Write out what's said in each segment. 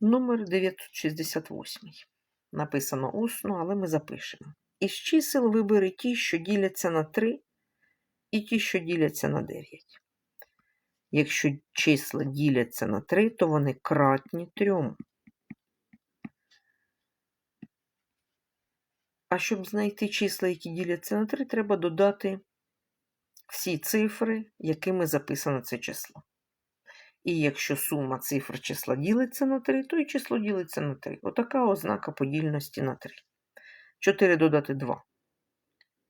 Номер 968. Написано усно, але ми запишемо. Із чисел вибери ті, що діляться на 3, і ті, що діляться на 9. Якщо числа діляться на 3, то вони кратні 3. А щоб знайти числа, які діляться на 3, треба додати всі цифри, якими записано це число. І якщо сума цифр числа ділиться на 3, то і число ділиться на 3. Отака ознака подільності на 3. 4 додати 2.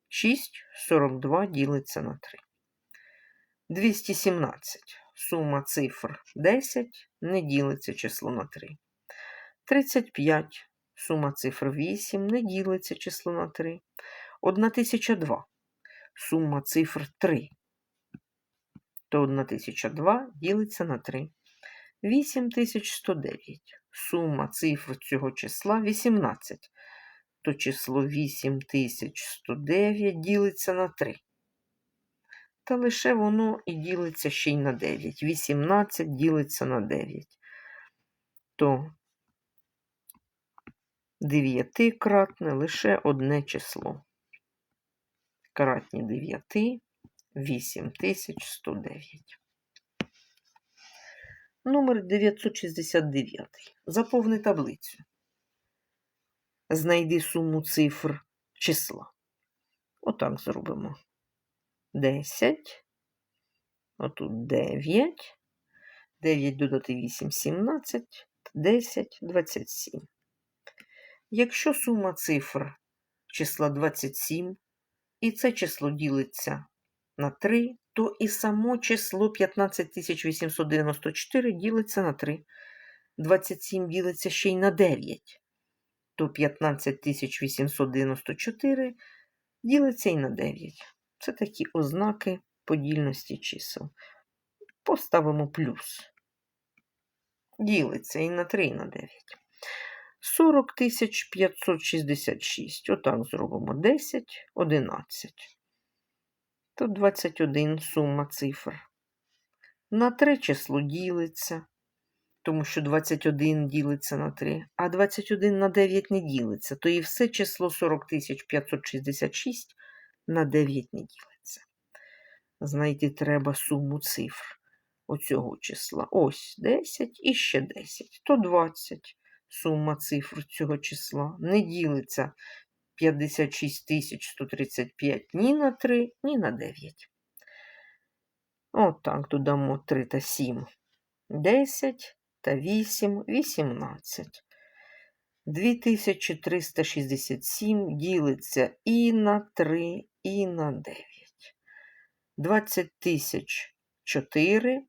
6, 42 ділиться на 3. 217. Сума цифр 10 не ділиться число на 3. 35. Сума цифр 8 не ділиться число на 3. 1002. Сума цифр 3 то 1002 ділиться на 3. 8109. Сума цифр цього числа 18. То число 8109 ділиться на 3. Та лише воно і ділиться ще й на 9. 18 ділиться на 9. То 9 кратне лише одне число. Кратні 9 8109. Номер 969. Заповни таблицю. Знайди суму цифр числа. Отак зробимо. 10. Отут 9. 9 додати 8, 17. 10, 27. Якщо сума цифр числа 27, і це число ділиться на 3, то і само число 15894 ділиться на 3. 27 ділиться ще й на 9, то 15894 ділиться і на 9. Це такі ознаки подільності чисел. Поставимо плюс. Ділиться і на 3, і на 9. 40 566. Отак зробимо 10, 11 то 21 сума цифр. На 3 число ділиться, тому що 21 ділиться на 3, а 21 на 9 не ділиться, то і все число 40 566 на 9 не ділиться. Знайти треба суму цифр оцього числа. Ось 10 і ще 10, то 20 сума цифр цього числа не ділиться 56 135 ні на 3, ні на 9. Отак додамо 3 та 7, 10 та 8, 18. 2367 ділиться і на 3, і на 9. 20 тисяч 4.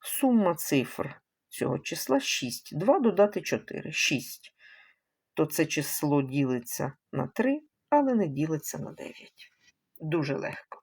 Сума цифр цього числа 6. 2 додати 4. 6 то це число ділиться на 3, але не ділиться на 9. Дуже легко.